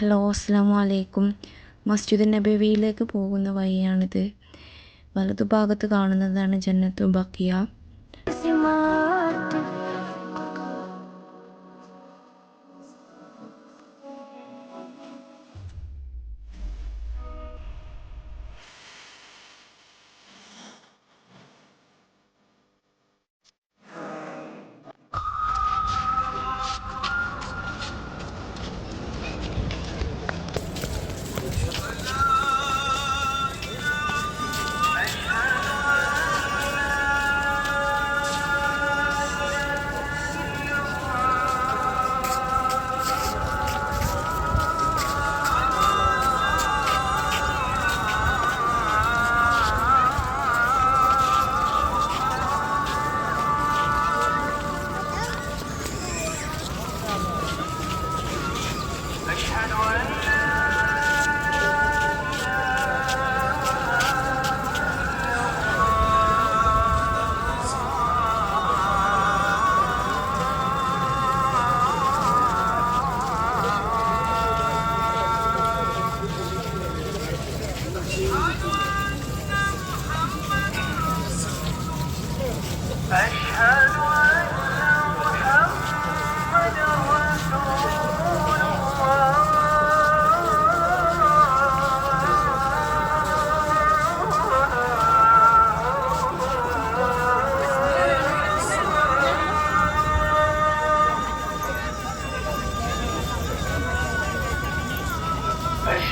Hello അസ്സാം വലൈക്കും മസ്ജിദ് നബവിയിലേക്ക് പോകുന്ന വഴിയാണിത്. വലതുഭാഗത്ത് കാണുന്നതാണ് ജന്നത്തു ബക്കിയ.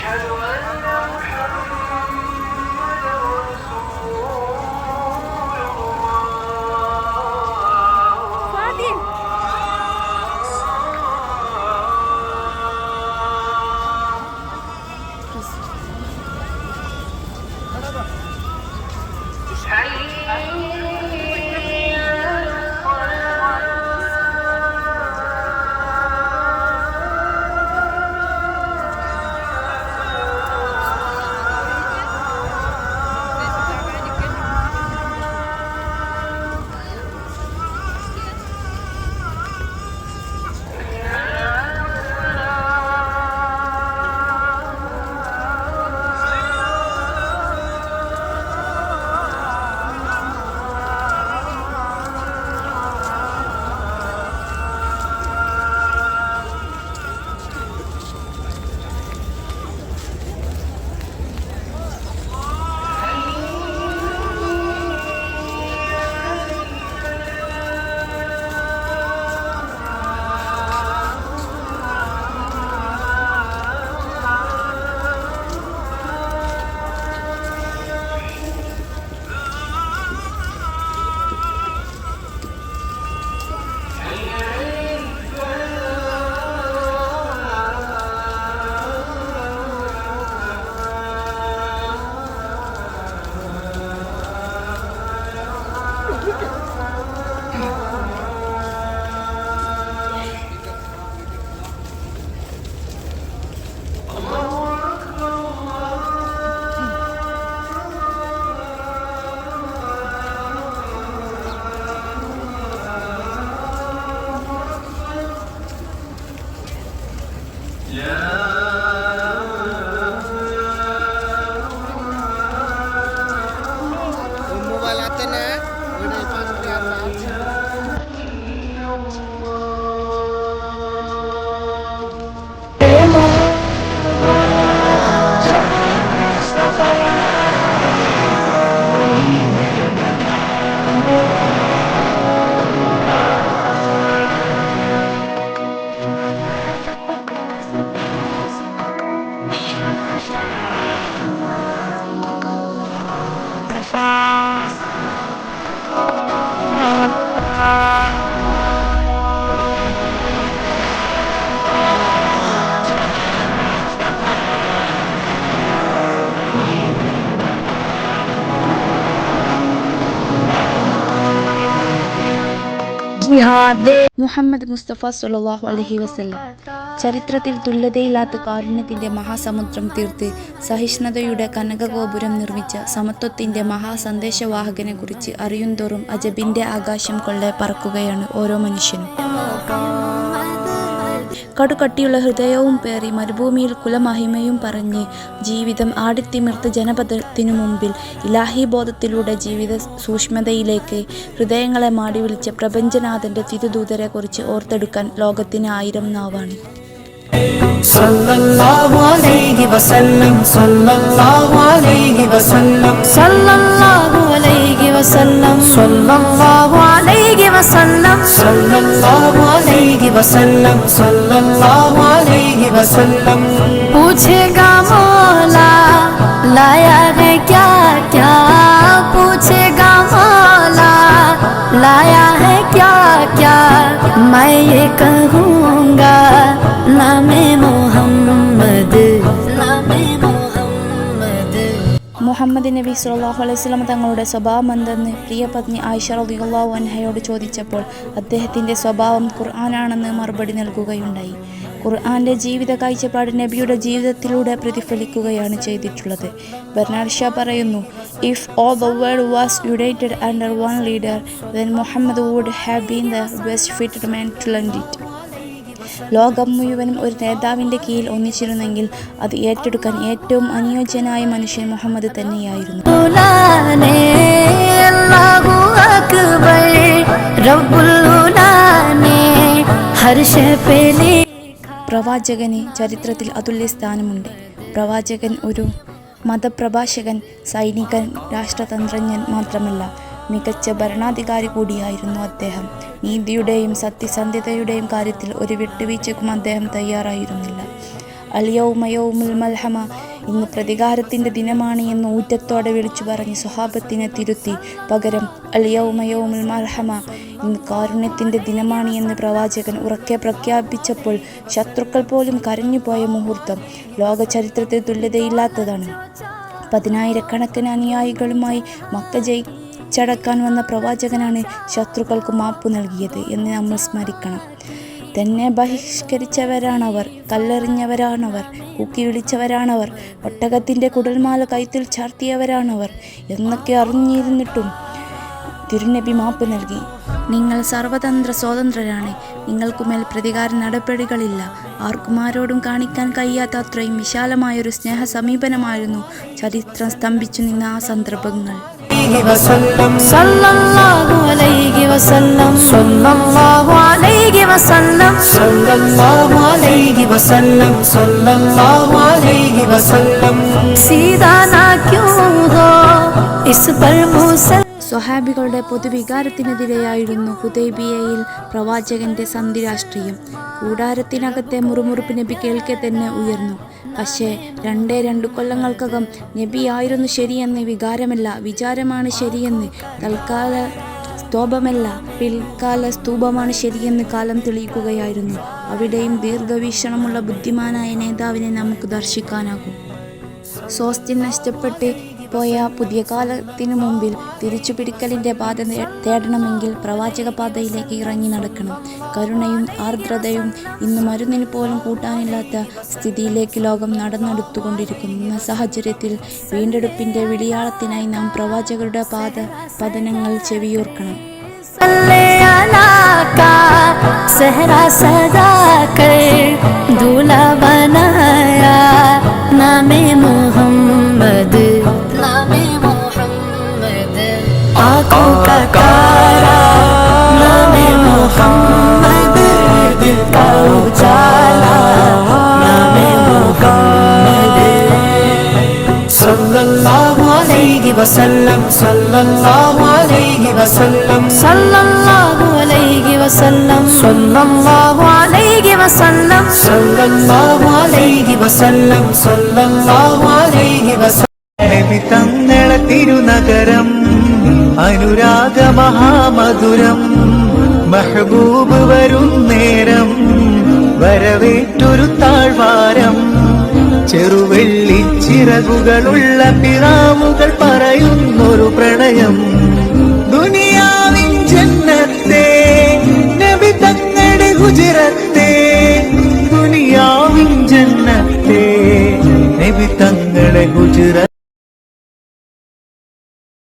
Hello. മുഹമ്മദ് മുസ്തഫ സുലല്ലാഹു അലഹി വസല്ലം ചരിത്രത്തിൽ തുല്യതയില്ലാത്ത കാരുണ്യത്തിന്റെ മഹാസമുദ്രം തീർത്ത് സഹിഷ്ണുതയുടെ കനകഗോപുരം നിർമ്മിച്ച സമത്വത്തിന്റെ മഹാസന്ദേശവാഹകനെക്കുറിച്ച് അറിയുന്തോറും അജബിന്റെ ആകാശം കൊള്ളെ പറക്കുകയാണ് ഓരോ മനുഷ്യനും. കടുകട്ടിയുള്ള ഹൃദയവും പേറി മരുഭൂമിയിൽ കുലമഹിമയും പറഞ്ഞ് ജീവിതം ആടിത്തിമിർത്ത് ജനപദത്തിനു മുമ്പിൽ ഇലാഹി ബോധത്തിലൂടെ ജീവിത സൂക്ഷ്മതയിലേക്ക് ഹൃദയങ്ങളെ മാടി വിളിച്ച പ്രപഞ്ചനാഥന്റെ തിരുദൂതരെക്കുറിച്ച് ഓർത്തെടുക്കാൻ ലോകത്തിന് ആയിരം നാവാണ്. صلی اللہ علیہ وسلم صلی اللہ علیہ وسلم صلی اللہ علیہ وسلم. صلی اللہ علیہ وسلم صلی اللہ علیہ وسلم صلی اللہ علیہ وسلم. پوچھے گا مولا لایا ہے کیا کیا پوچھے گا लाया है क्या क्या मैं ये कहूँगा नामे मोहम्मद नामे मोहम्मद മുഹമ്മദ് നബി സല്ലല്ലാഹു അലൈഹി വസല്ലം തങ്ങളുടെ സ്വഭാവം എന്തെന്ന് പ്രിയ പത്നി ആയിഷ റളിയല്ലാഹു അൻഹയോട് ചോദിച്ചപ്പോൾ അദ്ദേഹത്തിൻ്റെ സ്വഭാവം ഖുർആനാണെന്ന് മറുപടി നൽകുകയുണ്ടായി ഖുർആന്റെ ജീവിത കാഴ്ചപ്പാട് നബിയുടെ ജീവിതത്തിലൂടെ പ്രതിഫലിക്കുകയാണ് ചെയ്തിട്ടുള്ളത്. ബർണാഡ് ഷാ പറയുന്നു if all the world was united under one leader then Muhammad would have been the best fitted man to lend it ലോകം മുഴുവനും ഒരു നേതാവിന്റെ കീഴിൽ ഒന്നിച്ചിരുന്നെങ്കിൽ അത് ഏറ്റെടുക്കാൻ ഏറ്റവും അനുയോജ്യനായ മനുഷ്യൻ മുഹമ്മദ് തന്നെയായിരുന്നു. പ്രവാചകന് ചരിത്രത്തിൽ അതുല്യ സ്ഥാനമുണ്ട്. പ്രവാചകൻ ഒരു മതപ്രഭാഷകൻ സൈനികൻ രാഷ്ട്രതന്ത്രജ്ഞൻ മാത്രമല്ല മികച്ച ഭരണാധികാരി കൂടിയായിരുന്നു അദ്ദേഹം. നീതിയുടെയും സത്യസന്ധതയുടെയും കാര്യത്തിൽ ഒരു വിട്ടുവീഴ്ചയ്ക്കും അദ്ദേഹം തയ്യാറായിരുന്നില്ല. അലിയൗമയൗമുൽ മൽഹമ ഇന്ന് പ്രതികാരത്തിന്റെ ദിനമാണ് എന്ന് ഊറ്റത്തോടെ വിളിച്ചു പറഞ്ഞ് സ്വഹാബത്തിനെ തിരുത്തി. പകരം അലിയൗമയൗമുൽ മർഹമ. ഇന്ന് കാരുണ്യത്തിന്റെ ദിനമാണ് എന്ന് പ്രവാചകൻ ഉറക്കെ പ്രഖ്യാപിച്ചപ്പോൾ ശത്രുക്കൾ പോലും കരഞ്ഞുപോയ മുഹൂർത്തം ലോക ചരിത്രത്തിൽ തുല്യതയില്ലാത്തതാണ്. പതിനായിരക്കണക്കിന് അനുയായികളുമായി മക്ക ജയിച്ചടക്കാൻ വന്ന പ്രവാചകനാണ് ശത്രുക്കൾക്ക് മാപ്പ് നൽകിയത് എന്ന് നമ്മൾ സ്മരിക്കണം. തന്നെ ബഹിഷ്കരിച്ചവരാണവർ കല്ലെറിഞ്ഞവരാണവർ കൂക്കി വിളിച്ചവരാണവർ ഒട്ടകത്തിന്റെ കുടൽമാല കൈത്തിൽ ചാർത്തിയവരാണവർ എന്നൊക്കെ അറിഞ്ഞിരുന്നിട്ടും തിരുനബി മാപ്പ് നൽകി. നിങ്ങൾ സർവതന്ത്ര സ്വതന്ത്രരാണ് നിങ്ങൾക്കുമേൽ പ്രതികാര നടപടികളില്ല. ആർക്കുമാരോടും കാണിക്കാൻ കഴിയാത്ത അത്രയും വിശാലമായൊരു സ്നേഹ സമീപനമായിരുന്നു ചരിത്രം സ്തംഭിച്ചു നിന്ന ആ സന്ദർഭങ്ങൾ. അലൈഹി വസല്ലം وسلم صلى വസല്ലം عليه وسلم വസല്ലം. الله عليه സ്വഹാബികളുടെ പൊതുവികാരത്തിനെതിരെയായിരുന്നു ഹുദൈബിയയിൽ പ്രവാചകന്റെ സന്ധിരാഷ്ട്രീയം. കൂടാരത്തിനകത്തെ മുറുമുറുപ്പ് നബി കേൾക്കെ തന്നെ ഉയർന്നു. പക്ഷേ രണ്ടേ രണ്ട് കൊല്ലങ്ങൾക്കകം നബിയായിരുന്നു ശരിയെന്ന് വികാരമല്ല വിചാരമാണ് ശരിയെന്ന് തൽക്കാല സ്തോഭമല്ല പിൽക്കാല സ്തൂപമാണ് ശരിയെന്ന് കാലം തെളിയിക്കുകയായിരുന്നു. അവിടെയും ദീർഘവീക്ഷണമുള്ള ബുദ്ധിമാനായ നേതാവിനെ നമുക്ക് ദർശിക്കാനാകും. സ്വാസ്ഥ്യം നഷ്ടപ്പെട്ട് പോയ പുതിയ കാലത്തിനു മുമ്പിൽ തിരിച്ചുപിടിക്കലിൻ്റെ പാത നേ- തേടണമെങ്കിൽ പ്രവാചക പാതയിലേക്ക് ഇറങ്ങി നടക്കണം കരുണയും ആർദ്രതയും ഇന്ന് മരുന്നിന് പോലും കൂട്ടാനില്ലാത്ത സ്ഥിതിയിലേക്ക് ലോകം നടന്നെടുത്തുകൊണ്ടിരിക്കുന്ന സാഹചര്യത്തിൽ വീണ്ടെടുപ്പിൻ്റെ വിളിയാളത്തിനായി നാം പ്രവാചകരുടെ പാത പതനങ്ങൾ ചെവിയോർക്കണം सहरा सजा कर दूल्हा बनाया नामे मोहम्मद കാരാ നബി മുഹമ്മദ് ദിൽ കാ നബി മുഹമ്മദ് സല്ലല്ലാഹു അലൈഹി വസല്ലം സല്ലല്ലാഹു അലൈഹി വസല്ലം സല്ലല്ലാഹു അലൈഹി വസല്ലം സല്ലല്ലാഹു അലൈഹി വസല്ലം സല്ലല്ലാഹു അലൈഹി വസല്ലം സല്ലല്ലാഹു അലൈഹി വസല്ലം നബി തിരുനഗരം അനുരാഗ മഹാമധുരം. മഹബൂബ് വരും നേരം. വരവേറ്റൊരു താഴ്വാരം. ചെറുവെള്ളി ചിറകുകളുള്ള പിതാവുകൾ പറയുന്നൊരു പ്രണയം. ദുനിയാവിൻ ജന്നത്തെ നബി തങ്ങളുടെ ഗുജറത്തെ ദുനിയാവിൻ ജന്നത്തെ നബി തങ്ങളുടെ ഗുജറ